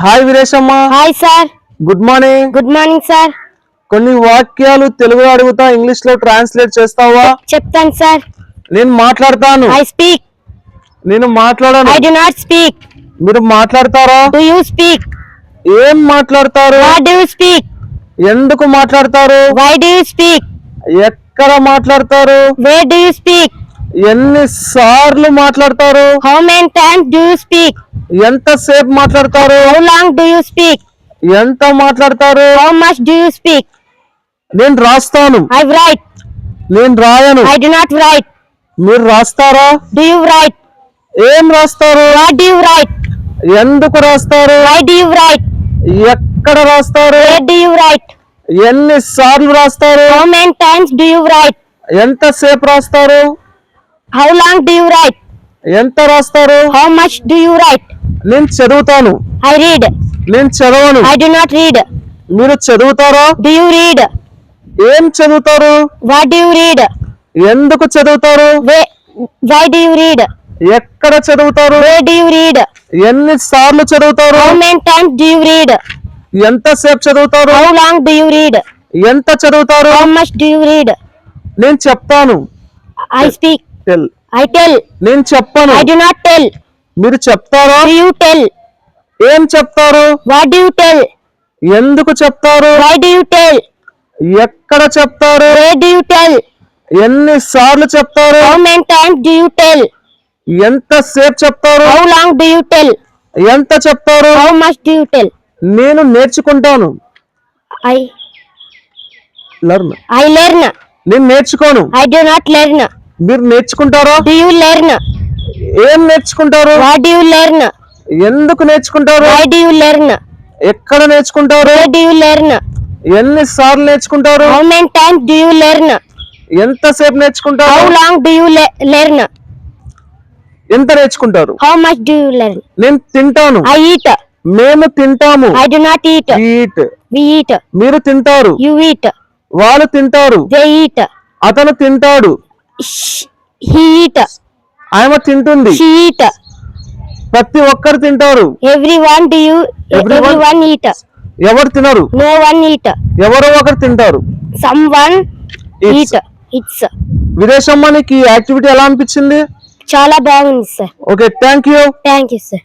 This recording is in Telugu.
Hi Veereshamma hi sir good morning good morning sir కొన్ని వాక్యాలు తెలుగులో అడుగుతా ఇంగ్లీష్లో ట్రాన్స్లేట్ చేస్తావా? చెప్తాను సార్ నేను మాట్లాడతాను. ఐ స్పీక్ నేను మాట్లాడను. ఐ డు నాట్ స్పీక్ మీరు మాట్లాడతారా? డు యూ స్పీక్ ఏం మాట్లాడతారు? వాట్ డు యూ స్పీక్ ఎందుకు మాట్లాడతారు? వై డు యూ స్పీక్ ఎక్కడ మాట్లాడతారు? వేర్ డు యూ స్పీక్ ఎన్ని సార్లు మాట్లాడతారు? How many times do you speak ఎంతసేపు మాట్లాడతారు? How long do you speak ఎంత మాట్లాడతారు? How much do you speak నేను రాస్తాను. ఐ రైట్ నేను రాయను. ఐ డు నాట్ రైట్ మీరు రాస్తారా? డు యూ రైట్ ఏం రాస్తారు? వాట్ డు యూ రైట్ ఎందుకు రాస్తారు? వై డు యూ రైట్ ఎక్కడ రాస్తారు? వేర్ డు యూ రైట్ ఎన్ని సార్లు రాస్తారు? How many times do you write ఎంతసేపు రాస్తారు? How long do you write ఎంత రాస్తారు? How much do you write నేను చదువుతాను. ఐ రీడ్ నేను చదవను. ఐ డు నాట్ రీడ్ మీరు చదువుతారా? డు యూ రీడ్ ఏం చదువుతారు? వాట్ డు యూ రీడ్ ఎందుకు చదువుతారు? వై డు యూ రీడ్ ఎక్కడ చదువుతారు? వేర్ డు యూ రీడ్ ఎన్ని సార్లు చదువుతారు? How many times do you read ఎంతసేపు చదువుతారు? How long do you read ఎంత చదువుతారు? How much do you read నేను చెప్తాను. I speak tell I tell నేను చెప్పను. ఐ డు నాట్ టెల్ మీరు చెప్తారా? యూ టెల్ ఏం చెప్తారు? వాట్ యూ టెల్ ఎందుకు చెప్తారు? వై డు యూ టెల్ ఎక్కడ చెప్తారు? వేర్ డు యూ టెల్ ఎన్ని సార్లు చెప్తారు? How many times do you tell ఎంతసేపు చెప్తారు? How long do you tell ఎంత చెప్తారు? How much do you tell నేను నేర్చుకుంటాను. ఐ లర్న్ ఐ లెర్న్ నేను నేర్చుకోను. ఐ డు నాట్ లెర్న్ మీరు నేర్చుకుంటారా? డు యూ లెర్న్ ఏం నేర్చుకుంటారు? వాట్ యూ లెర్న్ ఎందుకు నేర్చుకుంటారు? వై డు యూ లెర్న్ ఎక్కడ నేర్చుకుంటారు? డు యూ లెర్న్ ఎన్ని సార్లు నేర్చుకుంటారు? How many times do you learn ఎంతసేపు హౌ నేర్చుకుంటారు లాంగ్ డు యూ లెర్న్ ఎంత నేర్చుకుంటారు? How much do you learn నేను తింటాను. ఐ ఈట్ మేము తింటాము. I do not eat eat we eat మీరు తింటారు. యు ఈట్ వాళ్ళు తింటారు. దే ఈట్ అతను తింటాడు. హీ ఆమె తింటుంది. షీ ఈట్ ప్రతి ఒక్కరు తింటారు. Everyone do you Everyone? Everyone eat ఎవరు తినరు? నో వన్ ఈట్ ఎవరో ఒకరు తింటారు. Someone eat it's Videshamma నీకు ఈ యాక్టివిటీ ఎలా అనిపించింది? చాలా బాగుంది sir okay thank you thank you sir